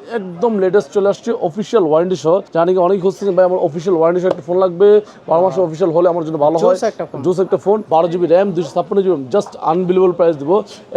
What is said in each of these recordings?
একদম লেটেস্ট চলে আসছে অফিসিয়াল ওয়ারেন্টি সহ। জানি কি অনেক খুঁজছেন ভাই আমার অফিসিয়াল ওয়ারেন্টি সহ একটা ফোন লাগবে। বারো মাসে অফিসিয়াল হলে আমার জন্য ভালো হয়। জোস একটা ফোন। বারো জিবি র্যাম দুশো ছাপ্পান্ন জিবি জাস্ট আনবিলিবল প্রাইস দিব।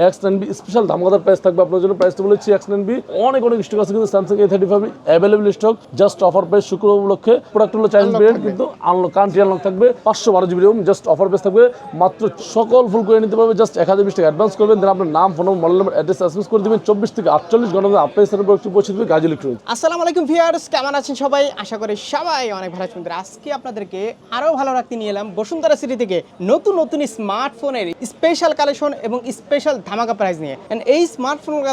এক্স নাইন বি স্পেশাল ধামাকাদার প্রাইস থাকবে আপনার জন্য। প্রাইসটা বলেছি এক্স নাইন বি অনেক অনেক স্টক আছে কিন্তু Samsung A thirty five available stock just offer price শুক্র উপলক্ষে। প্রোডাক্ট হলো চাইনিজ ব্র্যান্ড কিন্তু আনলক কান্ট্রি আনলক থাকবে। পাঁচশো বারো GB ROM just offer price থাকবে। মাত্র সকল ফুল করে নিতে পারবে। জাস্ট এক হাজার বিশ টাকা অ্যাডভান্স করবেন। দেন আপনার নাম phone number mobile number address SMS করে দেবেন। চব্বিশ থেকে আটচল্লিশ ঘণ্টা আপনার স্থানের পর আসসালামু আলাইকুম ভিউয়ার্স, কেমন আছেন সবাই? আশা করি সবাই অনেক ভালো আছেন। আজকে আপনাদেরকে আরও ভালো রাখতে নিয়ে এলাম বসুন্ধরা সিটি থেকে নতুন নতুন স্মার্টফোনের স্পেশাল কালেকশন এবং স্পেশাল ধামাকা প্রাইস নিয়ে। এই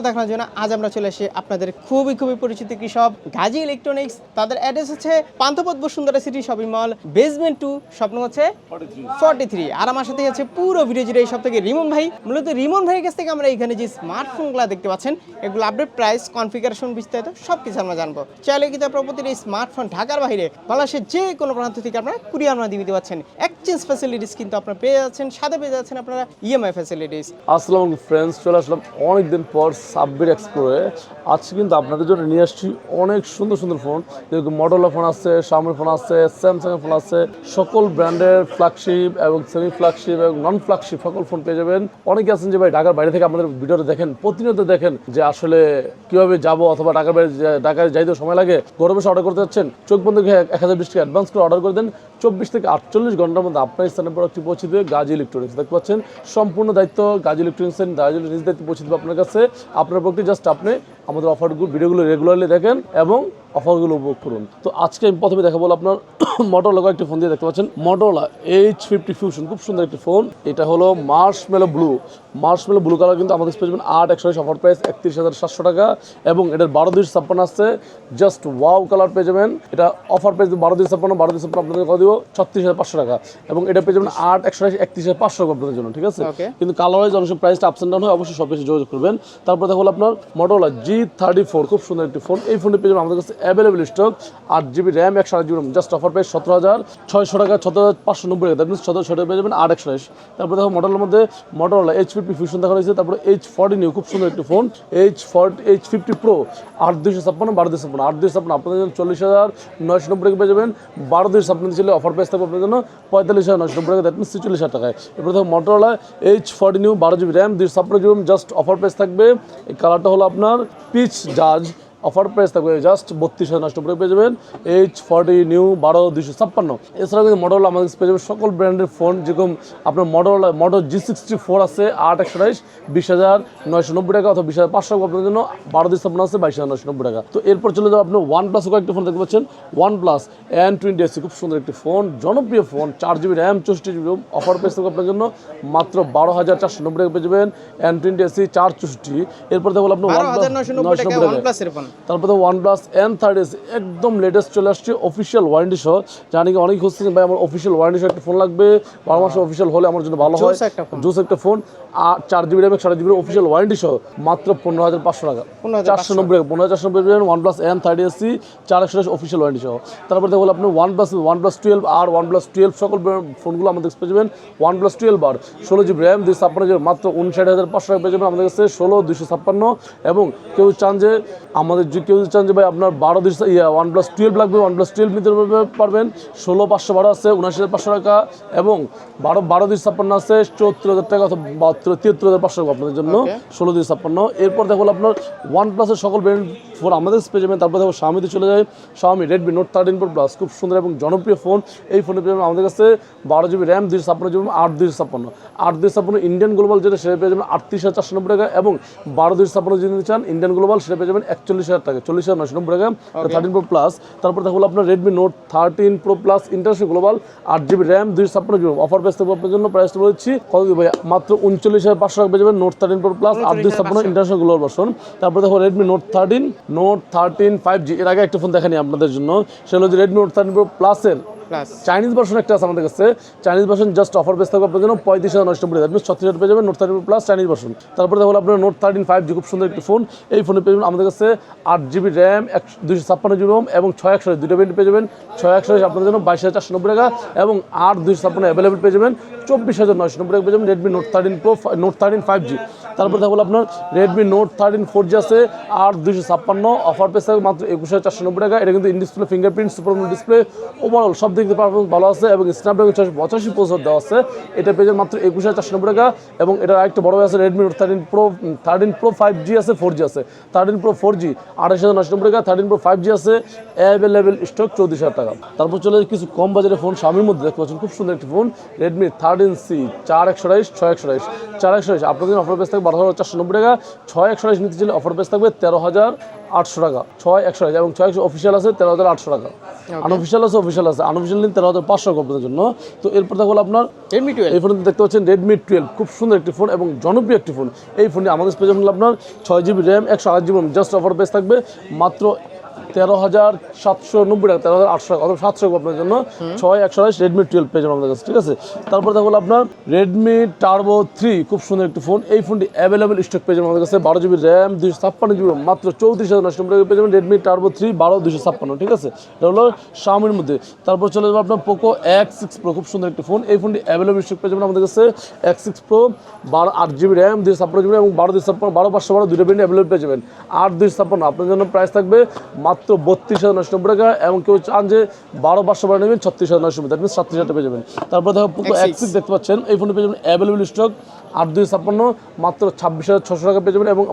দেখানোর জন্য আজ আমরা চলে আপনাদের খুবই খুবই পরিচিত কৃষক গাজী ইলেকট্রনিক্স তাদের অ্যাড্রেস হচ্ছে Panthapath Bashundhara City shopping mall basement two স্বপ্ন হচ্ছে ফর্টি থ্রি আর আমার সাথে আছে পুরো ভিডিও জুড়ে এই সব থেকে রিমন ভাই। মূলত রিমন ভাইয়ের কাছ থেকে আমরা এখানে যে স্মার্টফোনগুলো দেখতে পাচ্ছেন, এগুলো আপডেট প্রাইস কনফিগারেশন বিস্তারিত সব কিছু আমরা জানব। চাইলে কিন্তু আপনার প্রতিটি স্মার্টফোন ঢাকার বাইরে, বাংলাদেশের যে কোনো প্রান্ত থেকে আপনারা কুরিয়ার দিয়ে দিতে পারছেন। এক্সচেঞ্জ ফ্যাসিলিটিস কিন্তু আপনারা পেয়ে যাচ্ছেন, সাথে পেয়ে যাচ্ছেন আপনারা ইএমআই ফ্যাসিলিটিস আসসালামু ফ্রেন্ডস চলে আসলাম অনেকদিন পর সাব্বির এক্সপ্লোরে আজকে কিন্তু আপনাদের জন্য নিয়ে আসছি অনেক সুন্দর সুন্দর ফোন যেরকম মডেলের ফোন আছে শাওমির ফোন আছে স্যামসাংয়ের ফোন আছে। সকল ব্র্যান্ডের ফ্ল্যাগশিপ এবং সেমি ফ্ল্যাগশিপ এবং নন ফ্ল্যাগশিপ সকল ফোন পেয়ে যাবেন। অনেকে আছেন যে ভাই ঢাকার বাইরে থেকে আমাদের ভিডিওটা দেখেন, প্রতিনিয়ত দেখেন যে আসলে কীভাবে যাব অথবা ঢাকার বাইরে ঢাকায় যাইতে সময় লাগে ঘরে বসে অর্ডার করতে যাচ্ছেন, চোখ বন্ধ এক হাজার বিশ টাকা অ্যাডভান্স করে অর্ডার করে দেন। চব্বিশ থেকে আটচল্লিশ ঘণ্টার মধ্যে আপনার স্থানে প্রোডাক্টটি পৌঁছে দেবে গাজী ইলেকট্রনিক্স দেখতে পাচ্ছেন, সম্পূর্ণ দায়িত্ব গাজী ইলেকট্রনিক্সের গাজী নিজ দায়িত্ব পৌঁছে দেবে আপনার কাছে। আপনার প্রোডাক্টটি জাস্ট আপনি আমাদের অফারগুলো ভিডিওগুলো রেগুলারলি দেখেন এবং অফারগুলো উপভোগ করুন। তো আজকে আমি প্রথমে দেখাবো আপনার মটোলা একটি ফোন দিয়ে দেখতে পাচ্ছেন। মটোলা এইচ ফিফটি ফিউশন খুব সুন্দর একটি ফোন এটা হলো marshmallow blue marshmallow blue colour কিন্তু আমাদের পেয়ে যাবেন আট, একশো অফার প্রাইস একত্রিশ হাজার সাতশো টাকা এবং এটার বারো দুই ছাপ্পান্ন আসছে। জাস্ট ওয়াও কালার পেয়ে যাবেন। এটা অফার প্রাইস বারো দুই ছাপ্পান্ন বারো দুই ছাপ্পান্ন আপনাদের কত দিব ছত্রিশ হাজার পাঁচশো টাকা। এবং এটা পেয়ে যাবেন আট একশো একত্রিশ হাজার পাঁচশো টাকা আপনাদের জন্য ঠিক আছে. কিন্তু কালার ওয়াইজ অনেক প্রাইসটা আপস ডাউন হয় অবশ্যই সব কিছু যোগাযোগ করবেন। তারপর দেখো হলো আপনার মটোলা জি থার্টি ফোর খুব সুন্দর একটি ফোন এই ফোনটি পেয়ে যাবেন আমাদের কাছে অ্যাভেলেবল স্টক আট জিবি র্যাম একশো আট জিবি জাস্ট অফার প্রাইস সতেরো হাজার ছয়শো টাকা সতেরো হাজার পাঁচশো নব্বই টাকা। দ্যাট মিনস সতেরো টাকা পেয়ে যাবেন আট একশো তারপর দেখো মডেলের মধ্যে মটোলা এইচ ফিফটি ফিউশন দেখা হয়েছে। তারপরে এইচ ফর্টি নিউ খুব সুন্দর একটি phone H forty H fifty pro আট দুইশো ছাপ্পান্ন, বারো দুইশো ছাপ্পান্ন। আট দুইশো ছাপ্পান্ন, আপনাদের জন্য চল্লিশ হাজার নয়শো নব্বই টাকা পেয়ে যাবেন। বারো দুইশো ছাপ্পান্ন ছিল অফার প্রাইস থাকবে আপনাদের জন্য পঁয়তাল্লিশ হাজার নয়শো নব্বই টাকা দ্যাট মিনস ছেচল্লিশ হাজার টাকায়। এরপর থাকবে মটোলা এইচ ফর্টি নিউ বারো জিবি র্যাম দুইশো ছাপ্পান্ন জিবি জাস্ট অফার প্রাইস থাকবে। এই কালারটা হলো আপনার পিচ জাজ অফার প্রাইস থাকবে জাস্ট বত্রিশ হাজার নষ্ট পেয়ে যাবেন। এইচ ফর্টি নিউ বারো দুশো ছাপ্পান্ন। এছাড়াও কিন্তু মডেল আমাদের পেয়ে যাবেন সকল ব্র্যান্ডের ফোন যেরকম আপনার model model G sixty four আছে আট একশো বাইশ বিশ হাজার নয়শো নব্বই টাকা অথবা বিশ হাজার পাঁচশো আপনার জন্য বারো দুই ছাপ্পান্ন আছে বাইশ হাজার নয়শো নব্বই টাকা। তো এরপর চলে যাব আপনি ওয়ান প্লাস কয়েকটি ফোন দেখতে পাচ্ছেন। OnePlus N twenty AC খুব সুন্দর একটি ফোন জনপ্রিয় ফোন চার জিবি র্যাম চৌষট্টি জিবি অফার প্রাইস থাকবে আপনার জন্য মাত্র বারো হাজার চারশো নব্বই টাকা পেয়ে যাবেন। এন টোয়েন্টি এসি চার চৌষট্টি। এরপর দেখব আপনি ওয়ান প্লাস নয়শো নব্বই টাকা তারপরে OnePlus N third S একদম লেটেস্ট চলে আসছে অফিসিয়াল ওয়ারেন্টি সহ। জানি কি অনেক খুঁজছেন ভাই আমার অফিসিয়াল ওয়ারেন্টি সহ একটা ফোন লাগবে। বারো মাসে অফিসিয়াল হলে আমার জন্য ভালো হয়। জোস একটা ফোন। আর চার জিবি র্যাম সাড়ে জিবি অফিসিয়াল ওয়ারেন্টি সহ মাত্র পনেরো হাজার পাঁচশো টাকা। চারশো নব্বই টাকা পনেরো হাজার চারশো নব্বই OnePlus N thirty AC চার একশো অফিসিয়াল ওয়ারেন্টি সহ। তারপরে দেখব আপনি OnePlus OnePlus twelve আর ওয়ান প্লাস টুয়েলভ সকল ফোনগুলো আমাদের পেয়ে যাবেন। ওয়ান প্লাস টুয়েলভ আর ষোলো জিবি র্যাম দুই ছাপ্পান্ন জিবি মাত্র উনষাট হাজার পাঁচশো টাকা পেয়ে যাবেন আমাদের কাছে ষোলো দুশো ছাপ্পান্ন। এবং কেউ চান যে আমাদের কেউ চান যে ভাই আপনার বারো দুশো ইয়া ওয়ান প্লাস টুয়েলভ লাগবে ওয়ান প্লাস টুয়েলভ নিতে পারবেন। ষোলো পাঁচশো বারো আছে উনআশি হাজার পাঁচশো টাকা। এবং বারো বারো দুই ছাপ্পান্ন আছে চৌত্রিশ হাজার টাকা অথবা বাহাত্তর তিয়াত্তর হাজার পাঁচশো টাকা আপনাদের জন্য। ষোলো দুই ছাপ্পান্ন। এরপর দেখো আপনার ওয়ান প্লাসের সকল ব্র্যান্ড ফোন আমাদের পেয়ে যাবেন তারপর দেখো স্বামীতে চলে যায় স্বামী Redmi note thirteen pro plus খুব সুন্দর এবং জনপ্রিয় ফোন এই ফোনে পেয়ে যাবেন আমাদের কাছে বারো জিবি র্যাম দুইশো ছাপ্পান্ন জিবি আট দুইশো ছাপ্পান্ন। আট দুইশো ছাপ্পান্ন ইন্ডিয়ান গ্লোবাল যেটা সেটা পেয়ে যাবেন আটত্রিশ হাজার চারশো নব্বই টাকা এবং বারো দুইশো ছাপ্পান্ন যদি চান ইন্ডিয়ান গ্লোবাল সেটা পেয়ে যাবেন একচল্লিশ হাজার টাকা চল্লিশ হাজার নশো নব্বই টাকা থার্টিন প্রো প্লাস তারপর দেখো আপনার Redmi note thirteen pro plus international global আট জিবি র্যাম দুই ছাপ্পান্ন জিবি অফার প্রাইস থাকবে আপনার জন্য। প্রাইসটা বলেছি কত ভাই মাত্র উনচল্লিশ হাজার পাঁচশো টাকা পেয়ে যাবেন নোট থার্টিন প্রো প্লাস আট দুই ছাপ্পান্ন ইন্টারন্যাশনাল গ্লোবাল ভার্সন তারপর দেখো Redmi note thirteen note thirteen five G এর আগে একটা ফোন দেখানি আপনাদের জন্য। সেটা হচ্ছে রেডমি নোট থার্টিন প্রো প্লাসের চাইনিজ ভার্সন একটা আছে আমাদের কাছে। Chinese version just offer price থাকবে আপনার জন্য পঁয়ত্রিশ হাজার নষ্ট পড়ে। যাবে ছত্রিশ হাজার পেয়ে যাবেন note thirteen plus Chinese version তারপরে দেখো আপনার নোট থার্টিন ফাইভ জি খুব সুন্দর একটি ফোন এই ফোনে পেয়ে যাবেন আমাদের কাছে আট জিবি র্যাম এক দুইশো ছাপ্পান্ন জিবি রোম এবং ছয় একশো দুটো ভেরিয়েন্ট পেয়ে যাবেন। ছয় একশো আপনাদের জন্য বাইশ হাজার চারশো নব্বই টাকা এবং আট দুইশো ছাপ্পান্ন অ্যাভেলেবেল পেয়ে যাবেন। চব্বিশ হাজার নয়শো নব্বই টাকা পেয়ে যাবেন Redmi note thirteen pro note thirteen five G তারপর থাকবে আপনার Redmi note thirteen four G আছে, আর দুশো ছাপ্পান্ন অফার পেস থাকবে মাত্র একুশ হাজার চারশো নব্বই টাকা। এটা কিন্তু display fingerprint super display overall সব দিক থেকে পারফরমেন্স ভালো আছে এবং স্ন্যাপড্রাগন চারশো পঁচাশি প্রসেসর দেওয়া আছে। এটা পেয়ে মাত্র একুশ হাজার চারশো নব্বই টাকা এবং এটা আরেকটা বড় আছে Redmi note thirteen pro thirteen pro five G আছে ফোর জি আছে। থার্টিন প্রো ফোর জি আঠাশ হাজার নশো নব্বই টাকা থার্টিন প্রো ফাইভ জি আছে অ্যাভেলেবেল স্টক চৌত্রিশ হাজার টাকা। তারপর চলে কিছু কম বাজারের ফোন স্বামীর মধ্যে দেখতে পাচ্ছেন খুব সুন্দর একটি ফোন রেডমি থার্টিন সি চার একশো বাইশ ছয় একশো বাইশ চার একশো বাইশ আপনাদের অফার পেস থাকবে বারো হাজার চারশো নব্বই টাকা ছয় একশো বাইশ নিতে চাইলে অফার পেস থাকবে তেরো হাজার আটশো টাকা। ছয় একশো বাইশ এবং ছয় একশো অফিসিয়াল আছে তেরো হাজার আটশো টাকা। আনঅফিসিয়াল আছে অফিসিয়াল আছে। আনঅফিসিয়াল নিন তেরো হাজার পাঁচশো আপনাদের জন্য। তো এরপর দেখো আপনার রেডমি টুয়েলভ এই ফোনটি দেখতে পাচ্ছেন রেডমি টুয়েলভ খুব সুন্দর একটি ফোন এবং জনপ্রিয় একটি ফোন এই ফোনটি আমাদের স্পেস হলো আপনার ছয় জিবি র্যাম একশো আট জিবি জাস্ট অফার পেস থাকবে মাত্র তেরো হাজার সাতশো নব্বই টাকা তেরো হাজার আটশো টাকা অথবা সাতশো আপনার জন্য। ছয় একশো আঠাশ রেডমি টুয়েলভ পেয়ে যাবেন আমাদের কাছে ঠিক আছে? তারপর দেখো হলো আপনার রেডমি টার্বো থ্রি খুব সুন্দর একটি ফোন এই ফোনটি অ্যাভেলেবল স্টক পেয়ে যাবেন আমাদের কাছে বারো জিবি র্যাম দুশো ছাপ্পান্ন জিবি মাত্র চৌত্রিশ হাজার নশো টাকা পেয়ে যাবেন রেডমি টার্বো থ্রি বারো দুশো ছাপ্পান্ন ঠিক আছে? এটা হলো শাওমির মধ্যে। তারপর চলে যাবে আপনার পোকো এক্স সিক্স প্রো খুব সুন্দর একটি ফোন এই ফোনটি অ্যাভেলেবল স্টক পেয়ে যাবেন আমাদের কাছে এক্স সিক্স প্রো বারো আট জিবি র্যাম দুশো ছাপ্পান্ন জিবি এবং বারো দুশো ছাপ্পান্ন বারো পাঁচশো বারো দুটো ব্যান্ড অ্যাভেলেবল পেয়ে যাবেন। আট দুশো ছাপ্পান্ন আপনার জন্য প্রাইস থাকবে মাত্র বত্রিশ হাজার নশো নব্বই টাকা এবং কেউ চান যে বারো পাঁচশো বারো নেবেন ছত্রিশ হাজার নশো দ্যাট মিনস সাতত্রিশ হাজার পেয়ে যাবেন। তারপর দেখো পোকো X6 এক্স সিক্স দেখতে পাচ্ছেন এই ফোনটি পেয়ে যাবেন অ্যাভেলেবল স্টক আট দুশো ছাপ্পান্ন মাত্র ছাব্বিশ হাজার ছশো টাকা পেয়ে যাবেন এবং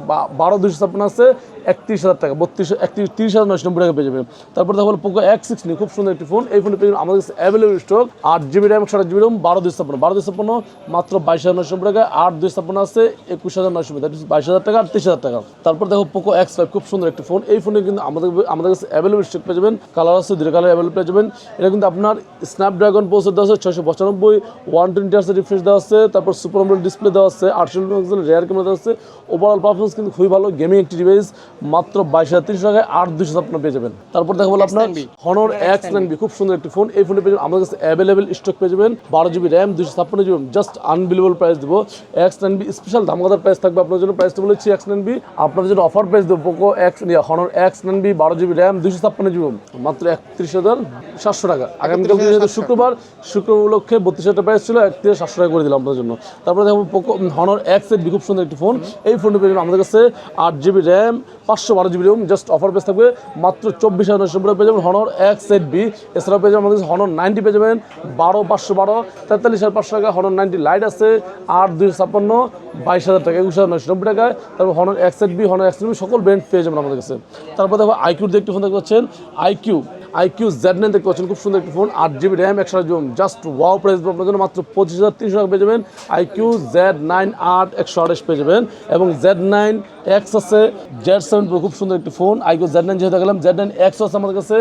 বারো দুইশো ছাপ্পান্ন আছে একত্রিশ হাজার টাকা বত্রিশ একত্রিশ তিরিশ হাজার নশো নব্বই টাকা পেয়ে যাবেন। তারপর দেখো পোকো এক্স সিক্স নিয়ে খুব সুন্দর একটি ফোন এই ফোনটি পেয়ে যাবেন আমাদের কাছে অ্যাভেলেবল স্টক আট জিবি র্যাম আট জিবি র্যাম বারো দুশো ছাপ্পান্ন বারো দুশো ছাপ্পান্ন মাত্র বাইশ হাজার নশো নব্বই টাকা আট দুই ছাপ্পান্ন আছে একুশ হাজার নশো বাইশ হাজার টাকা আর তিরিশ হাজার টাকা। তারপর দেখো পোকো এক্স ফাইভ খুব সুন্দর একটি ফোন এই ফোনে কিন্তু আমাদের আমাদের কাছে অ্যাভেলেবল স্টক পেয়ে যাবেন কালার আছে দুটো কালার অ্যাভেলেবল পেয়ে যাবেন। এটা কিন্তু আপনার স্ন্যাপড্রাগন প্রসেসর দেওয়া আছে ছয়শো পঁচানব্বই ওয়ান টোয়েন্টি আছে রিফ্রেশ দেওয়া আছে তারপর সুপার আমোলেড ডিসপ্লে দেওয়া আছে আটশো মেগাপিক্সেল রেয়ার ক্যামেরা দেওয়া আছে। ওভারঅল পারফরমেন্স কিন্তু খুবই ভালো গেমিং একটি ডিভাইস মাত্র বাইশ হাজার তিনশো টাকায় আট দুশো ছাপ্পান্ন পেয়ে যাবেন। তারপর দেখো বলো আপনার X9B Honor X nine B খুব সুন্দর একটি ফোন এই ফোনে পেয়ে যাবেন আমাদের কাছে অ্যাভেলেবল স্টক পেয়ে যাবেন বারো জিবি র্যাম দুশো ছাপ্পান্ন জিবি জাস্ট আনবিলেবল প্রাইস দেবো। এক্স নাইন বি স্পেশাল ধামাকাদার প্রাইস থাকবে আপনার জন্য প্রাইসটা বলেছি এক্স নাইন বি আপনাদের জন্য অফার প্রাইস দেবো Poco X Honor X nine B বারো জিবি র্যাম দুইশো ছাপ্পান্ন জিবি মাত্র একত্রিশ হাজার সাতশো টাকা। আগামীকাল শুক্রবার শুক্রবার উপলক্ষে বত্রিশ হাজার প্রাইস ছিল একত্রিশ সাতশো টাকা করে দিলাম আপনার জন্য। তারপরে দেখো পোকো হনর এক্সের খুব সুন্দর একটি ফোন এই ফোনটি পেয়ে আমাদের কাছে আট জিবি র্যাম পাঁচশো বারো জিবি রুম জাস্ট অফার পেয়ে থাকবে মাত্র চব্বিশ হাজার নশো পেয়ে যাবেন হনর এক সেট বি এছাড়াও পেয়ে যাবেন আমাদের হনর নাইনটি পেয়ে যাবেন বারো পাঁচশো বারো, তেতাল্লিশ হাজার পাঁচশো টাকা হনর নাইনটি লাইট আছে, আট দুইশো ছাপ্পান্ন, বাইশ হাজার টাকা, একুশ হাজার নশো নব্বই টাকায় তারপর হনর এক সেট বি হনর এক্স বি সকল ব্র্যান্ড পেয়ে যাবেন আমাদের কাছে। তারপর দেখো আইকিউর দেখতে ফোন দেখতে পাচ্ছেন। আইকিউ আইকিউ জেড নাইন দেখতে পাচ্ছেন, খুব সুন্দর একটি ফোন আট জিবি র্যাম একশো জুম জাস্ট ওয়াও প্রাইস আপনার জন্য মাত্র পঁচিশ হাজার তিনশো টাকা পেয়ে যাবেন। আইকিউ জেড নাইন আট, একশো আঠাশ পেয়ে যাবেন। এবং জেড নাইন এক্স আছে জেড সেভেন খুব সুন্দর একটি ফোন আইকিউ জেড নাইন যেহেতু গেলাম জেড নাইন এক্স আছে আমাদের কাছে,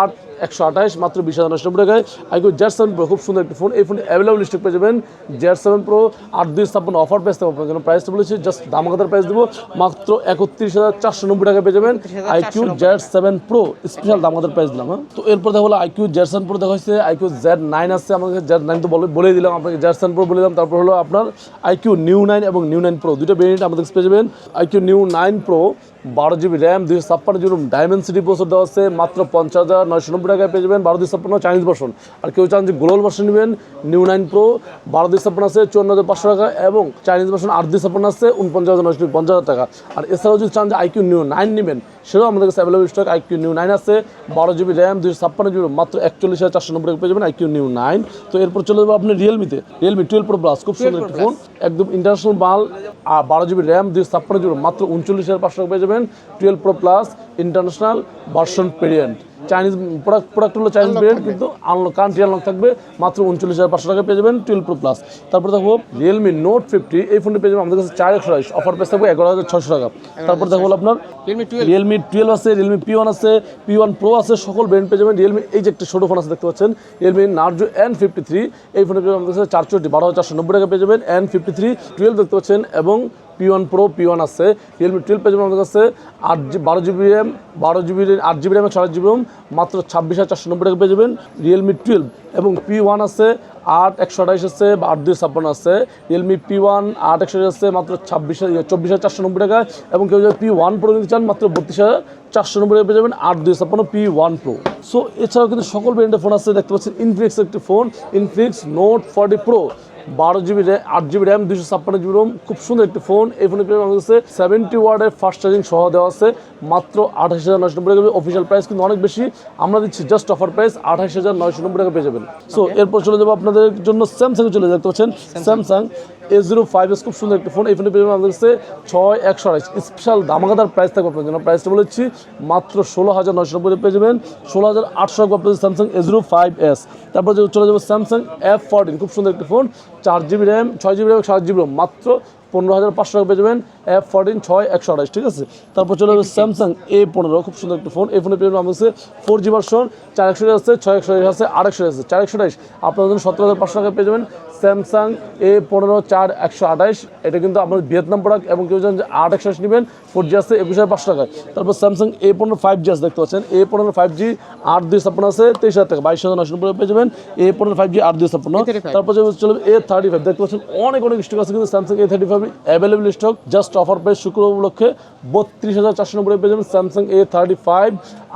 আট একশো আঠাশ মাত্র বিশ হাজার নশো নব্বই টাকায় আইকিউ জেড সেভেন প্রো খুব সুন্দর একটি ফোন এই ফোন অ্যাভেলেবল স্টক পেয়ে যাবেন। জেড সেভেন প্রো আট দুই স্থাপন অফার দেবো আপনার জন্য প্রাইসটা বলেছি জাস্ট দামাকাতার প্রাইস দেবো। মাত্র একত্রিশ হাজার চারশো নব্বই টাকা পেয়ে যাবেন। IQOO Z seven pro special দামাকাতার price দিলাম হ্যাঁ। তো এরপর দেখা হলো আইকিউ জেড সেভেন প্রো দেখা হচ্ছে আইকিউ জেড নাইন আছে আমাকে জেড নাইন তো বলে দিলাম আপনাকে জেড সেভেন প্রো বলে দিলাম। তারপর হলো আপনার আইকিউ নিউ নাইন এবং নিউ নাইন প্রো দুটো ভেরিয়েন্ট আমাদের পেয়ে যাবেন। আইকিউ নিউ নাইন প্রো বারো জিবি র্যাম দুইশো ছাপ্পান্ন জিবি ডায়মন্ড সিটি প্রসেসর দেওয়া আছে মাত্র পঞ্চাশ হাজার নয়শো নব্বই টাকায় পেয়ে যাবেন। বারো দুই ছাপ্পান্ন চাইনিজ ভার্সন আর কেউ চান যে গ্লোবাল ভার্সন নেবেন নিউ নাইন প্রো বারো দুই ছাপ্পান্ন আছে চুয়ান্ন হাজার পাঁচশো টাকা এবং চাইনিজ ভার্সন আট দুই ছাপ্পান্ন আছে উনপঞ্চাশ হাজার নয়শো পঞ্চাশ হাজার টাকা। আর এছাড়াও যদি চান যে আইকিউ নিউ নাইন নেবেন সেটাও আমাদের কাছে available stock iQOO Neo nine আছে বারো জিবি র্যাম দুইশো ছাপ্পান্ন জিবি মাত্র একচল্লিশ হাজার চারশো নব্বই টাকা পেয়ে যাবেন আইকিউ নিউ নাইন তো এরপর চলে যাব আপনি রিয়েলমিতে রিয়েলমি টুয়েলভ প্রো প্লাস খুব সুন্দর একটি ফোন একদম ইন্টারন্যাশনাল মাল আর বারো জিবি র্যাম দুইশো ছাপ্পান্ন জিবি মাত্র উনচল্লিশ হাজার পাঁচশো টাকা পেয়ে যাবেন। Twelve pro plus international version variant Chinese product product হলো চাইনিজ ভেরিয়েন্ট কিন্তু আনলক কান্ট্রি আনলক থাকবে। মাত্র উনচল্লিশ হাজার পাঁচশো টাকা পেয়ে যাবেন টুয়েলভ প্রো প্লাস তারপর দেখো রিয়েলমি নোট ফিফটি এই ফোনটি পেয়ে যাবেন আমাদের কাছে চার একশো অফার পেয়ে থাকবে এগারো হাজার ছশো টাকা। তারপর দেখো আপনার রিয়েলমি টুয়েলভ আছে রিয়েলমি পি ওয়ান আছে পি ওয়ান প্রো আছে সকল ব্র্যান্ড পেয়ে যাবেন রিয়েলমি এই যে একটা ছোটো ফোন আছে দেখতে পাচ্ছেন Realme Narzo N fifty three এই ফোনে পেয়ে আমাদের কাছে চারশোটি বারো হাজার চারশো নব্বই টাকা পেয়ে যাবেন এন ফিফটি থ্রি টুয়েলভ দেখতে পাচ্ছেন এবং P one pro P one আছে। রিয়েলমি টুয়েলভ পেয়ে যাবেন আমাদের কাছে আট জি বারো জিবি র্যাম বারো জিবি আট জিবি র্যাম একশো আট জিবি র্যাম মাত্র ছাব্বিশ হাজার চারশো নব্বই টাকা পেয়ে যাবেন। রিয়েলমি টুয়েলভ এবং পি ওয়ান আছে, আট একশো আঠাইশ আছে বা আট দুই ছাপ্পান্ন আছে। রিয়েলমি পি ওয়ান আট একশো আছে, মাত্র ছাব্বিশ হাজার, চব্বিশ হাজার চারশো নব্বই টাকা এবং কেউ যদি পি ওয়ান প্রো নিতে চান, মাত্র বত্রিশ হাজার চারশো নব্বই টাকা পেয়ে যাবেন আট দুই ছাপ্পান্ন পি ওয়ান প্রো সো এছাড়াও কিন্তু সকল ব্র্যান্ডের ফোন আছে, দেখতে পাচ্ছেন ইনফিনিক্স একটি phone Infinix Note forty pro বারো জিবি আট জিবি র্যাম দুশো ছাপ্পান্ন জিবি রোম খুব সুন্দর একটি ফোন। এই ফোনের প্রাইস আমাদের কাছে সেভেন্টি ওয়ার্ডের ফাস্ট চার্জিং সহ দেওয়া আছে মাত্র আঠাশ হাজার নয়শো নব্বই টাকা অফিসিয়াল প্রাইস কিন্তু অনেক বেশি। আমরা দিচ্ছি জাস্ট অফার প্রাইস আঠাশ হাজার নয়শো নব্বই টাকা পেয়ে যাবেন। সো এরপর চলে যাব আপনাদের জন্য স্যামসাং চলে যেতে পারছেন Samsung A zero five S খুব সুন্দর একটি ফোন এই ফোনের পেয়ে আমাদের ছয়, একশো আড়াইশ। স্পেশাল দামাকাদার প্রাইস থাকবে আপনার জন্য। প্রাইসটা বলেছি, মাত্র ষোলো হাজার নয়শো নব্বই পেয়ে যাবেন। ষোলো হাজার আটশো টাকা আপনাদের Samsung A zero five S তারপর চলে যাব স্যামসাং এফ ফোরটিন খুব সুন্দর একটি ফোন চার জিবি র্যাম ছয় জিবি র্যাম সাত জিবি র্যাম মাত্র পনেরো হাজার পাঁচশো টাকা পেয়ে যাবেন এফ ফোরটিন ছয়, একশো আঠাশ ঠিক আছে? তারপর চলে যাবে স্যামসাং এ পনেরো, খুব সুন্দর একটা ফোন এই ফোনে পেয়ে আমার কাছে ফোর জি ভার্সন চার একশো আছে, ছয় একশো আছে, আট একশো আছে, চার একশো আঠাশ আপনাদের জন্য সতেরো হাজার পাঁচশো টাকা পেয়ে যাবেন স্যামসাং এ পনেরো চার একশো আঠাইশ এটা কিন্তু আপনাদের ভিয়েতনাম প্রোডাক্ট এবং কেউ জানেন যে আট একশো নেবেন ফোর জি আছে একুশ হাজার পাঁচশো টাকায়। তারপর স্যামসাং এ পনেরো ফাইভ জি আছে দেখতে পাচ্ছেন। এ পনেরো ফাইভ জি আট দুই ছাপ্পান্ন আছে তেইশ হাজার টাকা। বাইশ হাজার নশো নব্বই পেয়ে যাবেন। এ পনেরো ফাইভ জি আট দুই ছাপ্পান্ন। তারপর চলবে এ থার্টি ফাইভ দেখতে পাচ্ছেন অনেক অনেক স্টক আছে কিন্তু Samsung A thirty five available stock just offer price শুক্রবার উপলক্ষে বত্রিশ হাজার চারশো নব্বই পেয়ে যাবেন স্যামসাং এ থার্টি ফাইভ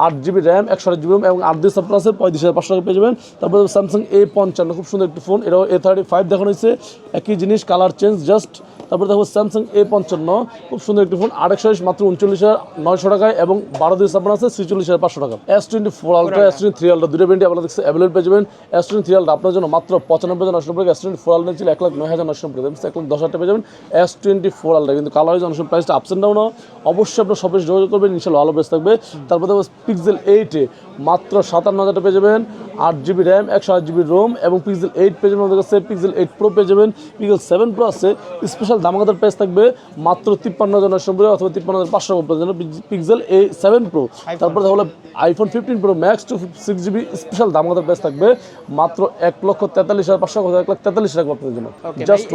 আট জিবি র্যাম একশো আট জিবি এবং আট দুই ছাপ্পান্ন আছে পঁয়ত্রিশ হাজার পাঁচশো টাকা পেয়ে যাবেন। তারপর স্যামসাং এ পঞ্চান্ন খুব সুন্দর একটি ফোন এটাও এ থার্টি ফাইভ দেখানো হয়েছে। একই জিনিস কালার চেঞ্জ জাস্ট তারপর দেখো স্যামসাং এ পঞ্চান্ন। খুব সুন্দর একটি ফোন আট একশো মাত্র উনচল্লিশ হাজার নয়শো টাকায় এবং বারো দুই ছাপ্পান্ন আছে ছিচল্লিশ হাজার পাঁচশো টাকা। S twenty four ultra S twenty three ultra দুটো ব্যান্ডি আপনাদের অ্যাভেলেবল পেয়ে যাবেন। এস টোয়েন্টি থ্রি আলট্রা আপনার জন্য মাত্র পঁচানব্বই হাজার নশো নব্বই এস টোয়েন্টি ফোর আলট্রা ছিল এক লাখ নয় হাজার নশো নব্বই এক লাখ দশ হাজার পেয়ে যাবেন এস টোয়েন্টি ফোর আলট্রা কিন্তু কালার ওয়াইজ অনেক প্রাইসটা আপস অ্যান্ড ডাউন অবশ্যই আপনার সব যোগাযোগ করবেন ইনশাল্লাহ ভালো বেশ থাকবে। তারপর দেখো পিক্সেল এইটে মাত্র সাতান্ন হাজার টাকা পেয়ে যাবেন। আট জিবি র্যাম একশো আট জিবি রোম এবং পিক্সেল এইট পেয়ে যাবেন আমাদের কাছে। পিক্সেল এইট প্রো পেয়ে যাবেন। পিক্সেল সেভেন প্রো আছে। স্পেশাল দামাকাদার প্রাইস থাকবে মাত্র তিপ্পান্ন হাজার নশো নব্বই অথবা তিপ্পান্ন হাজার পাঁচশো নব্বই জন্য পিক্সেল এ সেভেন প্রো তারপর তাহলে iPhone fifteen pro max two six GB special দামাকাদার price থাকবে মাত্র এক লক্ষ তেতাল্লিশ হাজার পাঁচশো এক লাখ তেতাল্লিশ টাকা আপনার জন্য। জাস্ট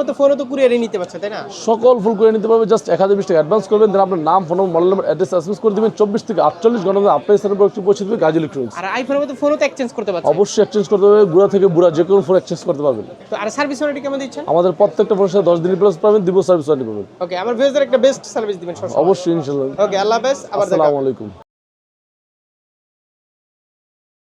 মতো ফোনও তো কুরিয়ারে নিতে পারছে তাই না? সকল ফুল করে নিতে পারবে জাস্ট এক হাজার বিশ টাকা অ্যাডভান্স করবেন দেন আপনার নাম phone number mobile number address SMS করে দিবেন চব্বিশ থেকে আটচল্লিশ ঘণ্টার মধ্যে আপনার একটু পৌঁছে দেবে গাজী ইলেকট্রনিক্স আর আইফোনের মতো ফোনও তো এক্সচেঞ্জ করতে পারবেন অবশ্যই এক্সচেঞ্জ করতে পারবেন বুড়া থেকে বুড়া যে কোনো ফোন এক্সচেঞ্জ করতে পারবেন। তো আর সার্ভিস ওয়ারেন্টি কেমন দিচ্ছেন? আমাদের প্রত্যেকটা ফোনের সাথে দশ দিন প্লাস পাবেন দিব সার্ভিস ওয়ারেন্টি পাবেন। ওকে আমার ভিউজদের একটা বেস্ট সার্ভিস দিবেন অবশ্যই ইনশাআল্লাহ ওকে আল্লাহ হাফেজ আবার দেখা আসসালামু আলাইকুম।